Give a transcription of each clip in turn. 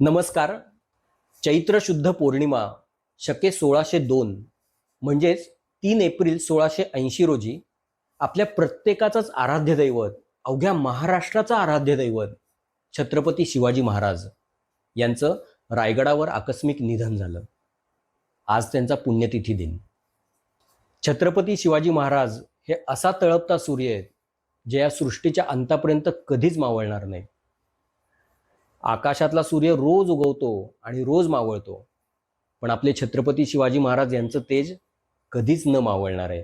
नमस्कार. चैत्र शुद्ध पौर्णिमा शके सोळाशे दोन म्हणजेच तीन एप्रिल सोळाशे ऐंशी रोजी आपल्या प्रत्येकाचंच आराध्य दैवत अवघ्या महाराष्ट्राचं आराध्य दैवत छत्रपती शिवाजी महाराज यांचं रायगडावर आकस्मिक निधन झालं. आज त्यांचा पुण्यतिथी दिन. छत्रपती शिवाजी महाराज हे असा तळपता सूर्य आहेत जे या सृष्टीच्या अंतापर्यंत कधीच मावळणार नाही आकाशातला सूर्य रोज उगवतो आणि रोज मावळतो. पण आपले छत्रपती शिवाजी महाराज यांचं तेज कधीच न मावळणार आहे.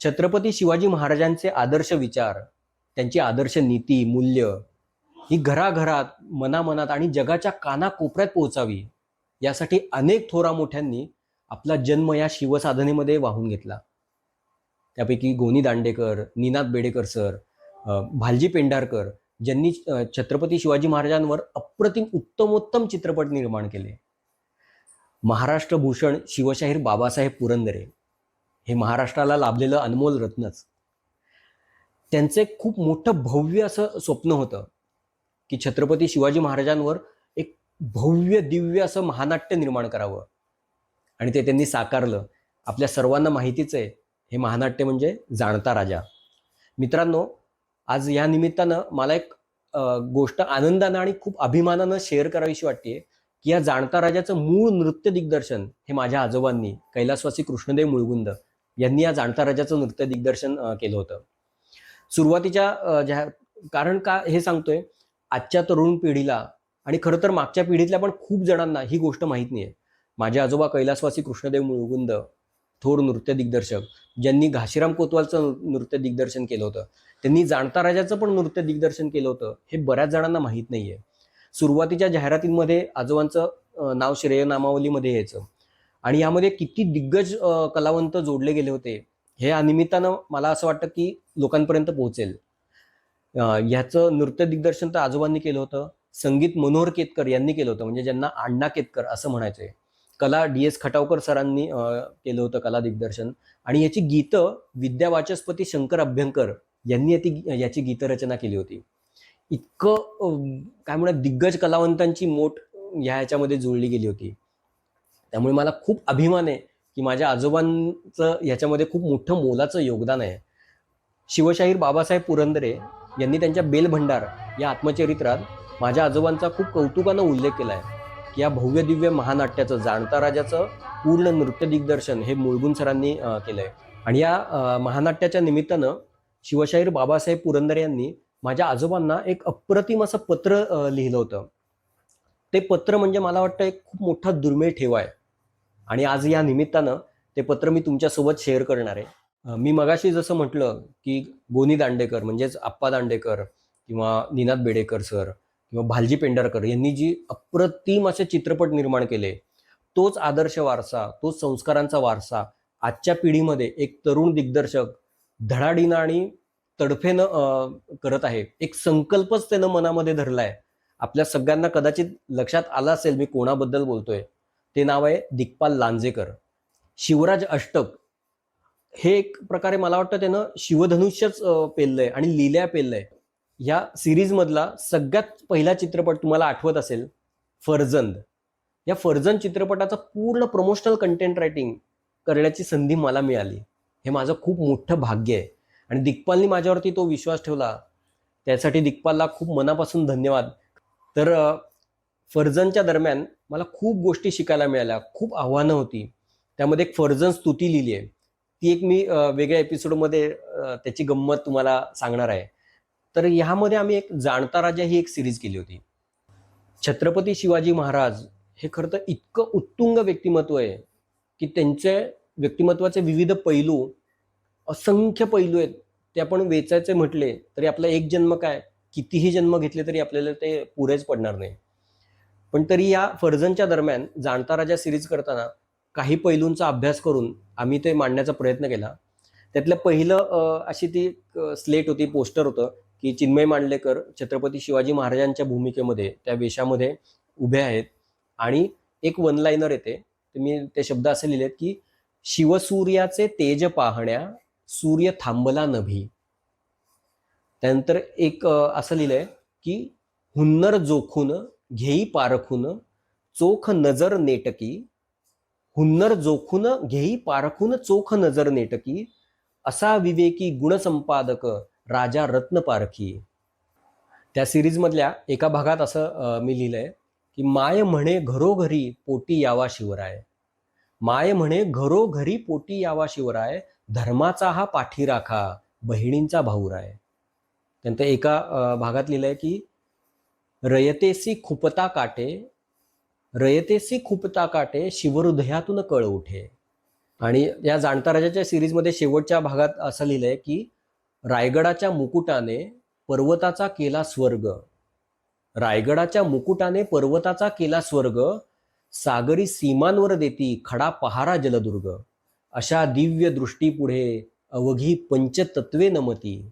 छत्रपती शिवाजी महाराजांचे आदर्श विचार त्यांची आदर्श नीती मूल्य ही घराघरात मनामनात आणि जगाच्या कानाकोपऱ्यात पोहोचावी यासाठी अनेक थोरा मोठ्यांनी आपला जन्म या शिवसाधनेमध्ये वाहून घेतला. त्यापैकी गोनी दांडेकर निनाद बेडेकर सर भालजी पेंढारकर ज्यांनी छत्रपती शिवाजी महाराजांवर अप्रतिम उत्तमोत्तम चित्रपट निर्माण केले. महाराष्ट्र भूषण शिवशाहीर बाबासाहेब पुरंदरे हे महाराष्ट्राला लाभलेलं अनमोल रत्नच. त्यांचं एक खूप मोठं भव्य असं स्वप्न होतं की छत्रपती शिवाजी महाराजांवर एक भव्य दिव्य असं महानाट्य निर्माण करावं. आणि ते त्यांनी साकारलं. आपल्या सर्वांना माहितीच आहे हे महानाट्य म्हणजे जाणता राजा. मित्रांनो आज या निमित्तानं मला एक गोष्ट आनंदानं आणि खूप अभिमानानं शेअर करावीशी वाटते की या जाणता राजाचं मूळ नृत्य दिग्दर्शन हे माझ्या आजोबांनी कैलासवासी कृष्णदेव मुळगुंद यांनी या जाणता राजाचं नृत्य दिग्दर्शन केलं होतं. सुरुवातीच्या ज्या कारण का हे सांगतोय आजच्या तरुण पिढीला आणि खरं तर मागच्या पिढीतल्या पण खूप जणांना ही गोष्ट माहीत नाही आहे माझे आजोबा कैलासवासी कृष्णदेव मुळगुंद थोर नृत्य दिग्दर्शक ज्यांनी घाशीराम कोतवालचं नृत्य दिग्दर्शन केलं होतं. त्यांनी जाणता राजाचं पण नृत्य दिग्दर्शन केलं होतं हे बऱ्याच जणांना माहीत नाहीये. सुरुवातीच्या जाहिरातींमध्ये आजोबांचं नाव श्रेय नामावलीमध्ये यायचं. आणि यामध्ये किती दिग्गज कलावंत जोडले गेले होते हे या निमित्तानं मला असं वाटतं की लोकांपर्यंत पोहोचेल. ह्याचं नृत्य दिग्दर्शन तर आजोबांनी केलं होतं संगीत मनोहर केतकर यांनी केलं होतं म्हणजे ज्यांना अण्णा केतकर असं म्हणायचंय. कला डी एस खटावकर सरांनी केलं होतं कला दिग्दर्शन. आणि याची गीतं विद्यावाचस्पती शंकर अभ्यंकर यांनी याची याची गीतरचना केली होती. इतकं काय म्हणा दिग्गज कलावंतांची मोठ ह्या ह्याच्यामध्ये जुळली गेली होती. त्यामुळे मला खूप अभिमान आहे की माझ्या आजोबांचं याच्यामध्ये खूप मोठं मोलाचं योगदान आहे. शिवशाहीर बाबासाहेब पुरंदरे यांनी त्यांच्या बेलभंडार या आत्मचरित्रात माझ्या आजोबांचा खूप कौतुकानं उल्लेख केला आहे या भव्य दिव्य महानाट्याचं जाणता राजाचं पूर्ण नृत्य दिग्दर्शन हे मुळगुन सरांनी केलंय. आणि या महानाट्याच्या निमित्तानं शिवशाहीर बाबासाहेब पुरंदरे यांनी माझ्या आजोबांना एक अप्रतिम असं पत्र लिहिलं होतं. ते पत्र म्हणजे मला वाटतं एक खूप मोठा दुर्मिळ ठेवा आहे. आणि आज या निमित्तानं ते पत्र मी तुमच्यासोबत शेअर करणार आहे. मी मगाशी जसं म्हटलं की गोनी दांडेकर म्हणजेच आप्पा दांडेकर किंवा निनाद बेडेकर सर किंवा भालजी पेंढारकर यांनी जी अप्रतिम असे चित्रपट निर्माण केले तोच आदर्श वारसा तोच संस्कारांचा वारसा आजच्या पिढीमध्ये एक तरुण दिग्दर्शक धडाडीनं आणि तडफेनं करत आहे. एक संकल्पच त्यानं मनामध्ये धरलाय. आपल्या सगळ्यांना कदाचित लक्षात आलं असेल मी कोणाबद्दल बोलतोय. ते नाव आहे दिग्पाल लांजेकर. शिवराज अष्टक हे एक प्रकारे मला वाटतं त्यानं शिवधनुष्यच पेललंय आणि लिल्या पेललंय. ह्या सिरीजमधला सगळ्यात पहिला चित्रपट तुम्हाला आठवत असेल फर्जंद. या फर्जंद चित्रपटाचं पूर्ण प्रमोशनल कंटेंट रायटिंग करण्याची संधी मला मिळाली. हे माझं खूप मोठं भाग्य आहे. आणि दिग्पालनी माझ्यावरती तो विश्वास ठेवला. त्यासाठी दिग्पालला खूप मनापासून धन्यवाद. तर फर्जनच्या दरम्यान मला खूप गोष्टी शिकायला मिळाल्या. खूप आव्हानं होती. त्यामध्ये एक फर्जन स्तुती लिहिली आहे. ती एक मी वेगळ्या एपिसोडमध्ये त्याची गंमत तुम्हाला सांगणार आहे. तर ह्यामध्ये आम्ही एक जाणता राजा ही एक सिरीज केली होती. छत्रपती शिवाजी महाराज हे खरं तर इतकं उत्तुंग व्यक्तिमत्व आहे की त्यांचे व्यक्तिमत्वाचे विविध पैलू असंख्य पैलू आहेत. ते आपण वेचायचे म्हटले तरी आपला एक जन्म काय? कितीही जन्म घेतले तरी आपल्याला ते पुरेच पडणार नाही. पण तरी या फर्जनच्या दरम्यान जाणता राजा सिरीज करताना काही पैलूंचा अभ्यास करून आम्ही ते मांडण्याचा प्रयत्न केला. त्यातलं पहिलं अशी ती स्लेट होती पोस्टर होतं. की चिन्मय मांडलेकर छत्रपती शिवाजी महाराजांच्या भूमिकेमध्ये त्या वेशामध्ये उभे आहेत. आणि एक वन लाईनर येते. मी ते शब्द असे लिहिलेत की शिवसूर्याचे तेज पाहण्या सूर्य थांबला नभी. त्यानंतर एक असं लिहिलंय की हुन्नर जोखून घेई पारखून चोख नजर नेटकी. हुन्नर जोखून घेई पारखून चोख नजर नेटकी. असा विवेकी गुणसंपादक राजा रत्न पारखी त्या सिरीजमधल्या एका भागात असं मी लिहिलं आहे की माय म्हणे घरोघरी पोटी यावा शिवराय. माय म्हणे घरोघरी पोटी यावा शिवराय धर्माचा हा पाठीराखा बहिणींचा भाऊराय. त्यानंतर एका भागात लिहिलं आहे की रयतेसी खुपता काटे रयतेसी खुपता काटे शिवहृदयातून कळ उठे. आणि या जाणता राजाच्या सिरीजमध्ये शेवटच्या भागात असं लिहिलंय की रायगडाच्या मुकुटाने पर्वताचा केला स्वर्ग. रायगडाच्या मुकुटाने पर्वताचा केला स्वर्ग सागरी सीमांवर देती खडा पहारा जलदुर्ग. अशा दिव्य दृष्टीपुढे अवघी पंचतत्वे नमती.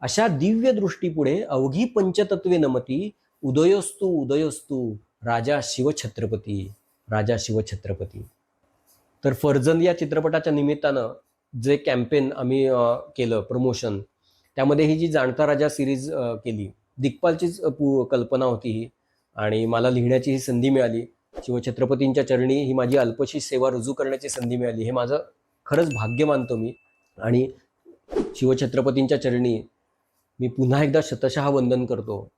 अशा दिव्य दृष्टीपुढे अवघी पंचतत्वे नमती. उदयोस्तु उदयोस्तु राजा शिवछत्रपती राजा शिवछत्रपती. तर फर्जंद या चित्रपटाच्या निमित्तानं जे कॅम्पेन आम्ही केलं प्रमोशन त्यामध्ये ही जी जाणता राजा सिरीज केली दिग्पालचीच पू कल्पना होती ही. आणि मला लिहिण्याची ही संधी मिळाली. शिवछत्रपतींच्या चरणी ही माझी अल्पशी सेवा रुजू करण्याची संधी मिळाली. हे माझं खरंच भाग्य मानतो मी. आणि शिवछत्रपतींच्या चरणी मी पुन्हा एकदा शतशः वंदन करतो.